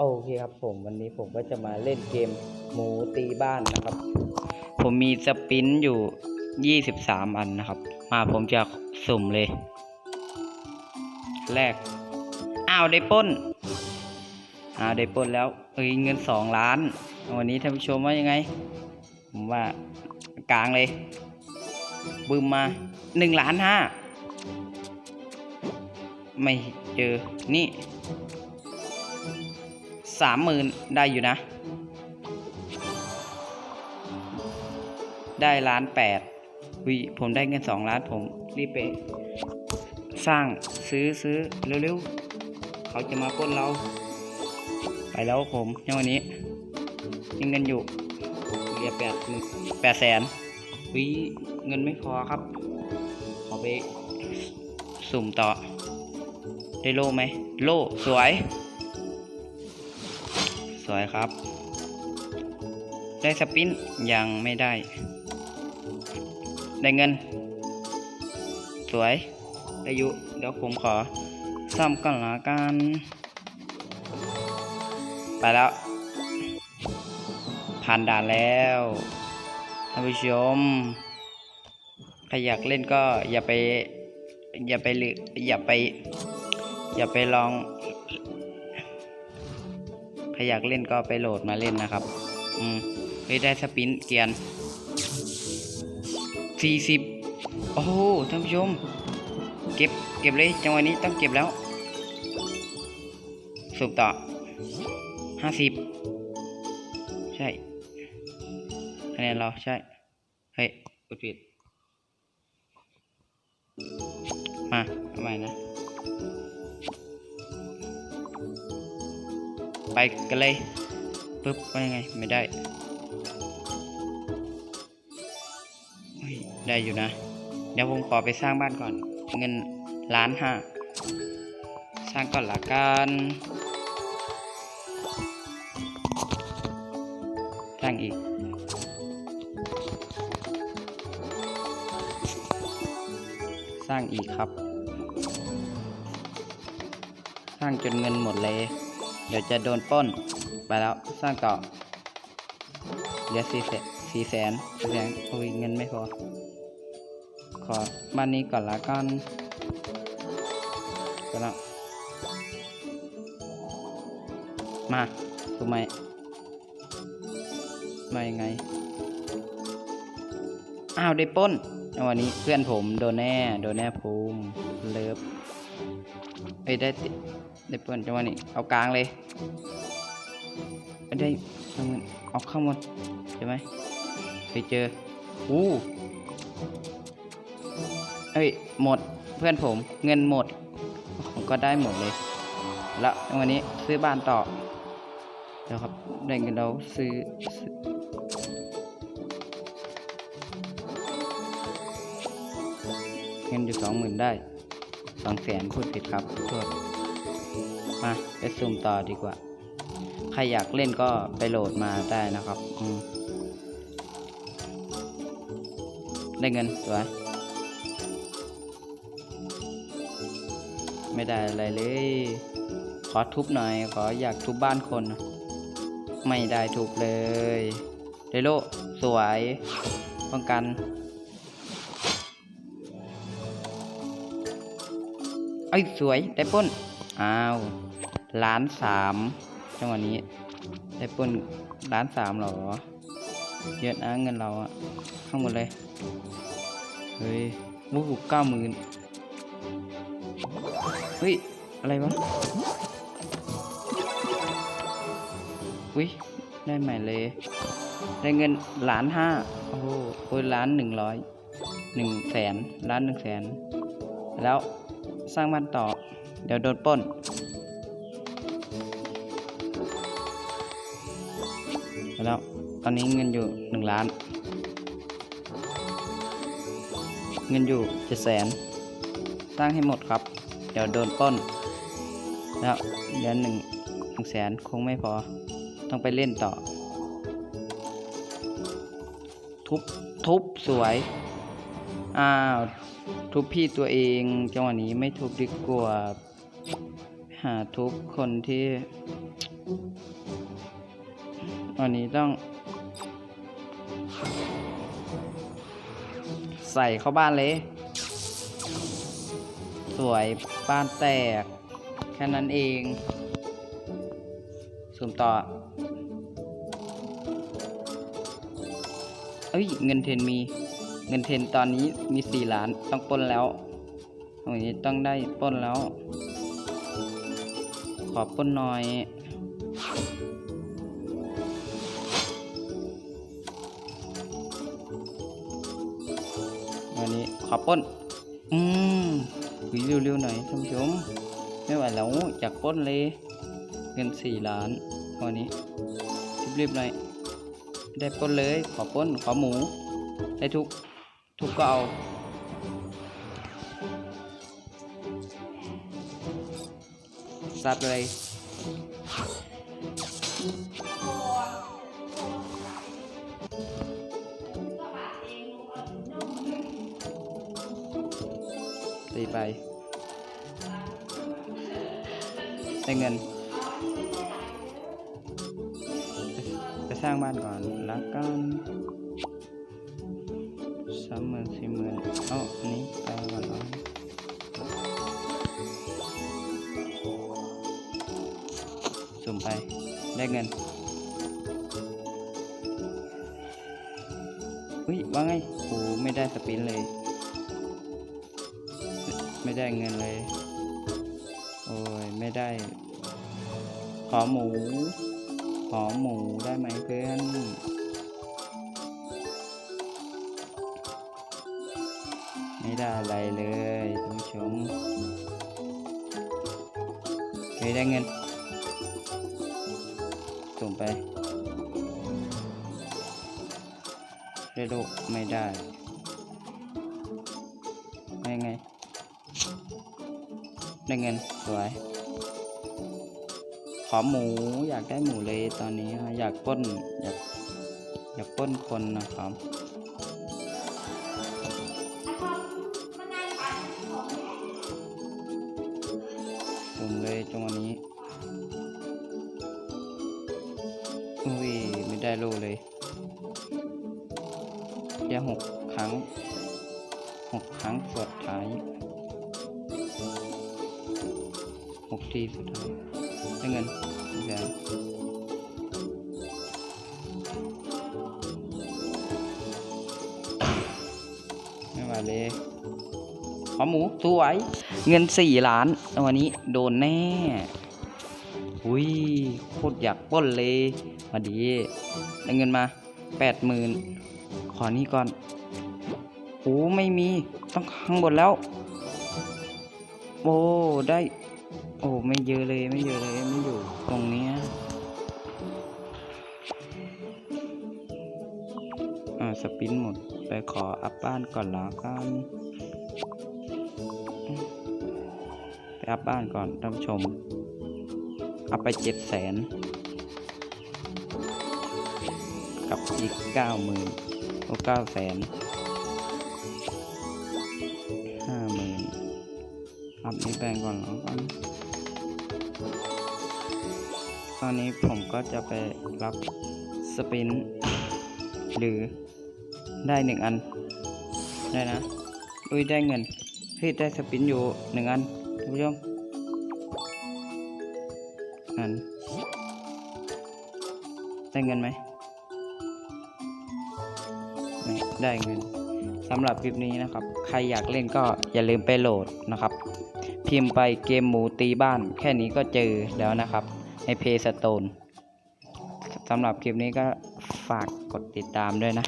โอเคครับผมวันนี้ผมก็จะมาเล่นเกมหมูตีบ้านนะครับ ผมมีสปินอยู่ 23 อันนะครับ มาผมจะสุ่มเลย แรกอ้าวได้ป้นอ้าวได้ป้นแล้วเอ้ยเงิน 2 ล้าน วันนี้ท่านผู้ชมว่ายังไง ผมว่ากลางเลยบึมมา1ล้านห้าไม่เจอนี่ สามหมื่นได้อยู่นะ ได้ล้านแปดวิผมได้เงินสองล้านผมรีบไปสร้างซื้อซื้อเร็วๆ เขาจะมาปล้นเรา ไปแล้วผมในวันนี้มีเงินอยู่เหลือแปดแปดแสนวิเงินไม่พอครับเอไปสุ่มต่อ ได้โล่ไหม โล่สวย สวยครับ ได้สปินยังไม่ได้ ได้เงิน สวย ได้ยุ เดี๋ยวผมขอซ่อมก่อนละกัน ไปแล้ว ผ่านด่านแล้วท่านผู้ชมใครอยากเล่นก็อย่าไป อย่าไปลือย่าไป อย่าไปลอง ครอยากเล่นก็ไปโหลดมาเล่นนะครับ อืมเฮ้ยได้สปินเกียนสี่สิบโอ้โหท่านผู้ชม เก็บเก็บเลยจังหวะนี้ต้องเก็บแล้วสูบต่อห้าสิบใช่คะแนนเราใช่ เฮ้ยกดผิดมาเอาใหม่นะ ไปกันเลยปึ๊บว่ายังไงไม่ได้ได้อยู่นะ เดี๋ยวผมขอไปสร้างบ้านก่อน เงินล้านห้าสร้างก่อนละกันสร้างอีกสร้างอีกครับ สร้างจนเงินหมดเลย เดี๋ยวจะโดนป้น ไปแล้วสร้างต่อเหลือสี่แสนสี่แสนสี่แสนโอ้ยเงินไม่พอ ขอบ้านนี้ก่อนละกันก็แล้วมาถูกไมมายังไง อ้าวได้ป้น วันนี้เพื่อนผมโดนแน่ โดนแน่ภูมิเลิฟเอ้ยได้ ได้ปล้นจังหวะนี้เอากลางเลยไม่ได้เอาเงินเอาเข้าหมดใช่ไหมไปเจออู้เอ้ยหมดเพื่อนผมเงินหมด ผมก็ได้หมดเลย แล้ววันนี้ซื้อบ้านต่อเดี๋ยวครับได้เงินเราซื้อเงินอยู่สองหมื่นได้สองแสนพูดผิดครับโทษ มาไปซูมต่อดีกว่า ใครอยากเล่นก็ไปโหลดมาได้นะครับได้เงินสวยไม่ได้อะไรเลย ขอทุบหน่อย ขออยากทุบบ้านคน ไม่ได้ทุบเลยเดโลสวยป้องกันเอ้สวยได้ป้นอ้าว ล้านสามจังหวะนี้ ได้ปล้นล้านสามหรอ เยอะนะเงินเราอะทั้งหมดเลย เฮ้ยวู้เก้าหมื่นเฮ้ย อะไรวะอุ้ย ได้ใหม่เลย ได้เงินล้านห้าโอ้โหโอ้ยล้านหนึ่งร้อยหนึ่งแสนล้านหนึ่งแสนแล้วสร้างบ้านต่อ เดี๋ยวโดนปล้น แล้วตอนนี้เงินอยู่หนึ่งล้าน เงินอยู่เจ็ดแสนสร้างให้หมดครับ เดี๋ยวโดนป้น แล้วเดือนหนึ่งหนึ่งแสนคงไม่พอ ต้องไปเล่นต่อ ทุบ ทุบสวย อ้าว ทุบพี่ตัวเองจังหวะนี้ไม่ทุบดีกว่า หาทุบคนที่ วันนี้ต้อง ใส่เข้าบ้านเลย สวยบ้านแตก แค่นั้นเองสุ่มต่อ เอ้ย เงินเทนมี เงินเทนตอนนี้มีสี่ล้านต้องป้นแล้วตรงนี้ต้องได้ป้นแล้ว ขอป้นหน่อย ขอป้น อืมวิเร็วๆหน่อยท่านผู้ชมไม่ไหวแล้วอยากป้นเลย เงินสี่ล้านวันนี้รีบๆหน่อยได้ป้นเลย ขอป้นขอหมู ได้ทุก ทุกก็เอาซัดเลย ตีไปได้เงินไปสร้างบ้านก่อนแล้วกันสามหมื่นสี่หมื่นเอาอันนี้ไปก่อนเอาสุ่มไปได้เงินอุ้ยว่าไงโอ้ไม่ได้สปินเลย ไม่ได้เงินเลย โอ้ย ไม่ได้ ขอหมู ขอหมูได้ไหมเพื่อนไม่ได้อะไรเลยท่านผู้ชมเฮ้ยได้เงิน ส่งไปเรโดไม่ได้ไม่ไง ได้เงินสวย ขอหมูอยากได้หมูเลยตอนนี้อยากป้นอยากอยากป้นคนนะครับจุ่มเลยจังหวะนี้อุ้ยไม่ได้โลเลยแค่หกครั้งหกครั้งสุดท้าย หกทีสุดท้ายได้เงินอีกแล้วไม่ไหวเลยขอหมูสวยเงินสี่ล้าน วันนี้โดนแน่อุ้ยโคตรอยากป้นเลย มาดีได้เงินมาแปดหมื่นขอนี้ก่อนโอ้ไม่มี ต้องข้างบนแล้ว โอ้ ได้ โอ้ไม่เยอะเลยไม่เยอะเลยไม่อยู่ตรงนี้อ่าสปินหมด ไปขออัพบ้านก่อนละกันไปอัพบ้านก่อนท่านชม อัพไปเจ็ดแสนกับอีกเก้าหมื่นโอ้เก้าแสนห้าหมื่นอัพนี้แบ่งก่อนแล้วกัน ตอนนี้ผมก็จะไปรับสปิน หรือได้หนึ่งอัน ได้นะอุ้ยได้เงินเฮ้ยได้สปินอยู่หนึ่งอันท่านผู้ชมอันได้เงินไหมไม่ได้เงินสำหรับคลิปนี้นะครับ ใครอยากเล่นก็อย่าลืมไปโหลดนะครับ พิมพ์ไปเกมหมูตีบ้าน แค่นี้ก็เจอแล้วนะครับ ในเพย์สโตนสำหรับคลิปนี้ก็ฝากกดติดตามด้วยนะ